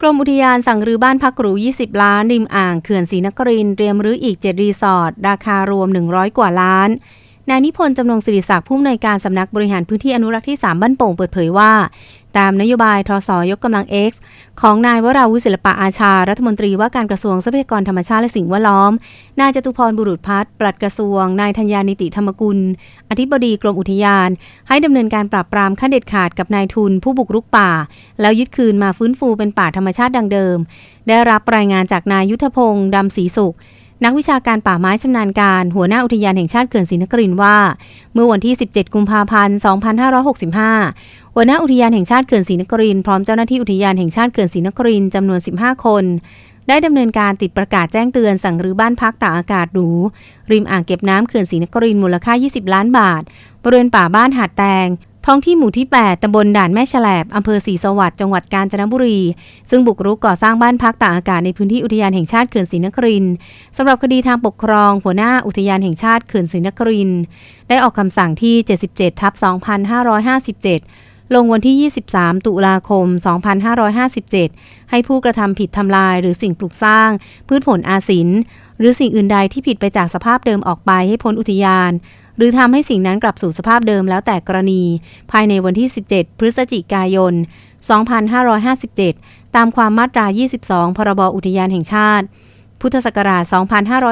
กรมอุทยานสั่งรื้อบ้านพักหรู 20 ล้าน ริมอ่างเขื่อนศรีนครินเตรียมรื้ออีก 7 รีสอร์ท ราคารวม 100 กว่าล้าน นายนิพนธ์จำนงศิริศักดิ์ผู้อำนวยการสำนักบริหารพื้นที่อนุรักษ์ที่ 3 บ้านโป่งเปิดเผยว่า ตามนโยบายทศยกกำลัง X ของนายวราวุฒิศิลปะอาชา รัฐมนตรีว่าการกระทรวงทรัพยากรธรรมชาติและสิ่งแวดล้อม นายจตุพรบุรุษพัฒน์ปลัดกระทรวง นายธัญญานิติธรรมกุล อธิบดีกรมอุทยาน ให้ดำเนินการปราบปรามขั้นเด็ดขาดกับนายทุน ผู้บุกรุกป่า แล้วยึดคืนมาฟื้นฟูเป็นป่าธรรมชาติดังเดิม ได้รับรายงานจากนายยุทธพงศ์ดำศรีสุข นักวิชาการป่าไม้ชำนาญการ หัวหน้าอุทยานแห่งชาติเขื่อนศรีนครินว่า เมื่อวันที่ 17 กุมภาพันธ์ 2565 หัวหน้าอุทยานแห่งชาติเขื่อนศรีนครินพร้อมเจ้าหน้าที่อุทยานแห่งชาติเขื่อนศรีนครินจำนวน 15 คนได้ดำเนินการติดประกาศแจ้งเตือนสั่งรื้อบ้านพักตากอากาศหรู ริมอ่างเก็บน้ำเขื่อนศรีนครินมูลค่า 20 ล้านบาท บริเวณป่าบ้านหาดแตง ท้องที่หมู่ที่ 8 ตำบลด่านแม่ฉลบอำเภอศรีสวัสดิ์ จังหวัดกาญจนบุรี ซึ่งบุกรุกก่อสร้างบ้านพักตากอากาศในพื้นที่อุทยานแห่งชาติเขื่อนศรีนครินทร์สำหรับคดีทางปกครอง หัวหน้าอุทยานแห่งชาติเขื่อนศรีนครินทร์ได้ออกคำสั่งที่ 77ทับ2557ลงวันที่ 23 ตุลาคม 2557 ให้ผู้กระทำผิดทำลายหรือสิ่งปลูกสร้าง พืชผลอาศินหรือสิ่งอื่นใดที่ผิดไปจากสภาพเดิมออกไปให้พ้นอุทยาน หรือทำให้สิ่งนั้นกลับสู่สภาพเดิมแล้วแต่กรณี ภายในวันที่ 17 พฤศจิกายน 2557 ตามความมาตรา 22 พรบอุทยานแห่งชาติ พุทธศักราช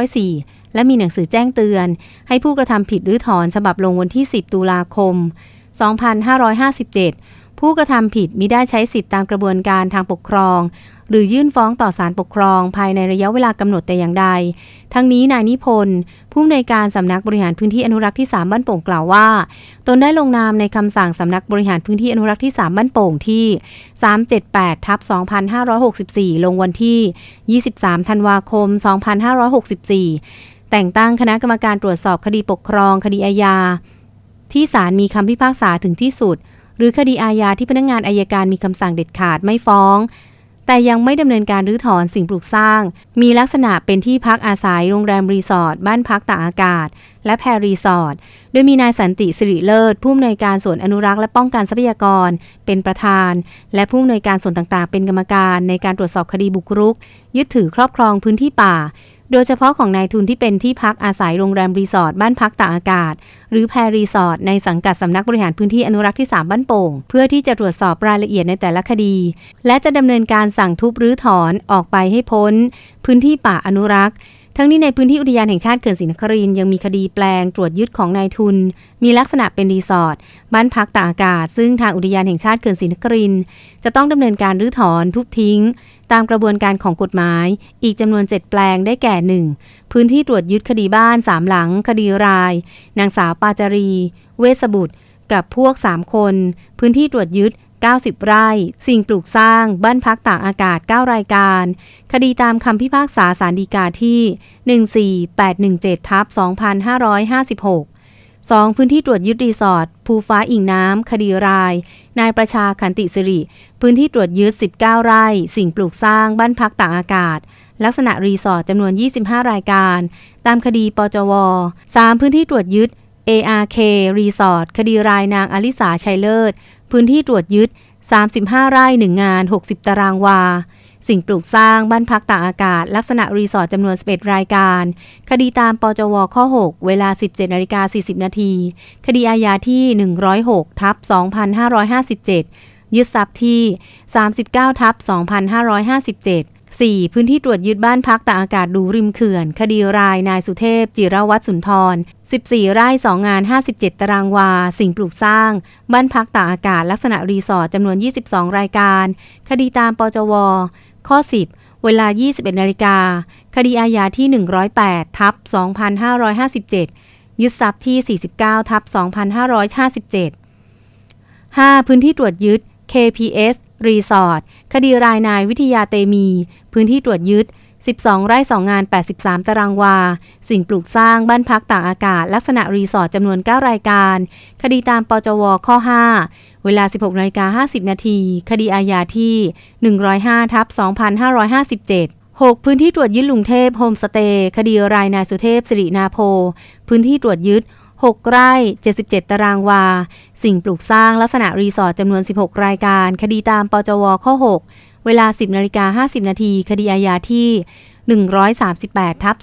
2504 และมีหนังสือแจ้งเตือน ให้ผู้กระทำผิดหรือถอนฉบับลงวันที่ 10 ตุลาคม 2557ผู้กระทำผิดมิได้ใช้สิทธิตามกระบวนการทางปกครอง หรือยื่นฟ้องต่อศาลปกครอง ภายในระยะเวลากำหนดแต่อย่างใด ทั้งนี้นายนิพนธ์ผู้อำนวยการสำนักบริหารพื้นที่อนุรักษ์ที่ 3 บ้านโป่งกล่าวว่า ตนได้ลงนามในคำสั่งสำนักบริหารพื้นที่อนุรักษ์ที่ 3 บ้านโป่งที่ 378ทับ2564 ลงวันที่ 23 ธันวาคม 2564 แต่งตั้งคณะกรรมการตรวจสอบคดีปกครอง คดีอาญาที่ศาลมีคำพิพากษาถึงที่สุด หรือคดีอาญาที่พนักงานอายการมีคำสั่งเด็ดขาดไม่ฟ้อง แต่ยังไม่ดำเนินการรื้อถอนสิ่งปลูกสร้าง มีลักษณะเป็นที่พักอาศัยโรงแรมรีสอร์ทบ้านพักตากอากาศ และแพรรีสอร์ทโดยมีนายสันติสิริเลิศผู้อำนวยการส่วนอนุรักษ์และป้องกันทรัพยากร เป็นประธาน และผู้อำนวยการส่วนต่างๆ เป็นกรรมการในการตรวจสอบคดีบุกรุก ยึดถือครอบครองพื้นที่ป่า โดยเฉพาะของนายทุนที่เป็นที่พักอาศัยโรงแรมรีสอร์ทบ้านพักตากอากาศ หรือแพรรีสอร์ทในสังกัดสำนักบริหารพื้นที่อนุรักษ์ที่ 3 บ้านโป่ง เพื่อที่จะตรวจสอบรายละเอียดในแต่ละคดี และจะดำเนินการสั่งทุบรื้อถอนออกไปให้พ้น พื้นที่ป่าอนุรักษ์ทั้งนี้ในพื้นที่อุทยานแห่งชาติเขื่อนศรีนครินยังมีคดีแปลงตรวจยึดของนายทุน มีลักษณะเป็นรีสอร์ทบ้านพักตากอากาศ ซึ่งทางอุทยานแห่งชาติเขื่อนศรีนครินจะต้องดำเนินการรื้อถอนทุบทิ้ง ตามกระบวนการของกฎหมาย อีกจำนวน 7 แปลงได้แก่ 1. พื้นที่ตรวจยึดคดีบ้าน 3 หลัง คดีราย นางสาวปาจารี เวสบุตร กับพวก 3 คน พื้นที่ตรวจยึด 90 ไร่ สิ่งปลูกสร้าง บ้านพักตากอากาศ 9 รายการ คดีตามคำพิพากษาสารดีกาที่ 14817ทับ2556 2. พื้นที่ตรวจยึดรีสอร์ทภูฟ้าอิงน้ำ คดีราย นายประชาขันติสิริ พื้นที่ตรวจยึด 19 ไร่ สิ่งปลูกสร้าง บ้านพักตากอากาศ ลักษณะรีสอร์ทจำนวน 25 รายการ ตามคดีปจว 3. พื้นที่ตรวจยึด ARK รีสอร์ทคดีรายนางอลิสาชัยเลิศ พื้นที่ตรวจยึด 35 ไร่ 1 งาน 60 ตารางวา สิ่งปลูกสร้างบ้านพักตากอากาศ ลักษณะรีสอร์ทจำนวน 11 รายการ คดีตามปจวข้อ 6 เวลา 17นาฬิกา40 นาทีคดีอาญาที่ 106 ทับ 2557 ยึดทรัพย์ที่ 39 ทับ 2557 4. พื้นที่ตรวจยึดบ้านพักตากอากาศดูริมเขื่อน คดีรายนายสุเทพ จิรวัตรสุนทร 14 ไร่ 2 งาน 57 ตารางวา สิ่งปลูกสร้าง บ้านพักตากอากาศ ลักษณะรีสอร์ทจำนวน 22 รายการ คดีตามปจว ข้อ 10 เวลา 21นาฬิกา คดีอาญาที่ 108 ทับ 2557 ยึดทรัพย์ที่ 49 ทับ 2557 5. พื้นที่ตรวจยึด KPS Resort คดีรายนายวิทยาเตมี พื้นที่ตรวจยึด 12 ไร่2งาน 83 ตารางวา สิ่งปลูกสร้างบ้านพักตากอากาศ ลักษณะรีสอร์ทจำนวน 9 รายการ คดีตามปจวข้อ 5 เวลา 16นาฬิกา50 นาที คดีอาญาที่ 105ทับ2557 6. พื้นที่ตรวจยึดลุงเทพโฮมสเตย์คดีรายนายสุเทพสิรินาโพ พื้นที่ตรวจยึด 6 ไร่ 77 ตารางวา สิ่งปลูกสร้างลักษณะรีสอร์ทจำนวน 16 รายการ คดีตามปจวข้อ 6 เวลา 10นาฬิกา50 นาที คดีอาญาที่ 138ทับ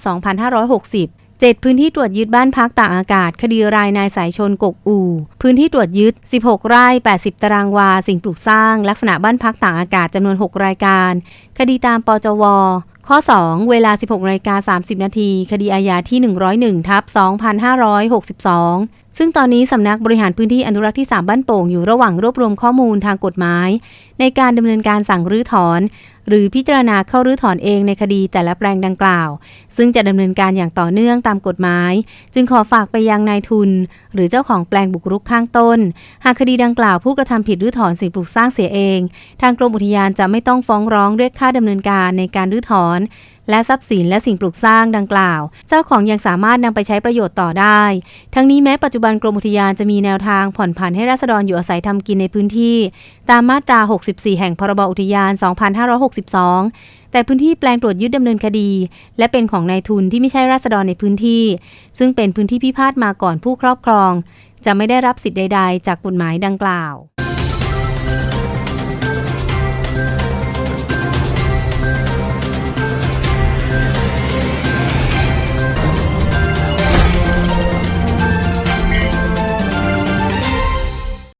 2560 7 พื้นที่ตรวจยึดบ้านพักตากอากาศ คดีรายนายสายชนกกอู พื้นที่ตรวจยึด 16 ไร่ 80 ตารางวา สิ่งปลูกสร้าง ลักษณะบ้านพักตากอากาศจำนวน 6 รายการ คดีตามปจว ข้อ 2 เวลา 16นาฬิกา30 นาที คดีอาญาที่ 101ทับ2562 ซึ่งตอนนี้สำนักบริหารพื้นที่อนุรักษ์ที่ 3 บ้านโป่งอยู่ระหว่างรวบรวมข้อมูลทางกฎหมาย ในการดำเนินการสั่งรื้อถอน หรือพิจารณาเข้ารื้อถอนเองในคดีแต่ละแปลงดังกล่าว ซึ่งจะดำเนินการอย่างต่อเนื่องตามกฎหมาย จึงขอฝากไปยังนายทุน หรือเจ้าของแปลงบุกรุกข้างต้น หากคดีดังกล่าวผู้กระทำผิดรื้อถอนสิ่งปลูกสร้างเสียเอง ทางกรมอุทยานจะไม่ต้องฟ้องร้องเรียกค่าดำเนินการในการรื้อถอน และทรัพย์สินและสิ่งปลูกสร้างดังกล่าว เจ้าของยังสามารถนำไปใช้ประโยชน์ต่อได้ ทั้งนี้แม้ปัจจุบันกรมอุทยานจะมีแนวทางผ่อนผันให้ราษฎรอยู่อาศัยทำกินในพื้นที่ ตามมาตรา 64 แห่งพรบอุทยาน2562 แต่พื้นที่แปลงตรวจยึดดำเนินคดี และเป็นของนายทุนที่ไม่ใช่ราษฎรในพื้นที่ ซึ่งเป็นพื้นที่พิพาทมาก่อนผู้ครอบครอง จะไม่ได้รับสิทธิ์ใด ๆ จากกฎหมายดังกล่าว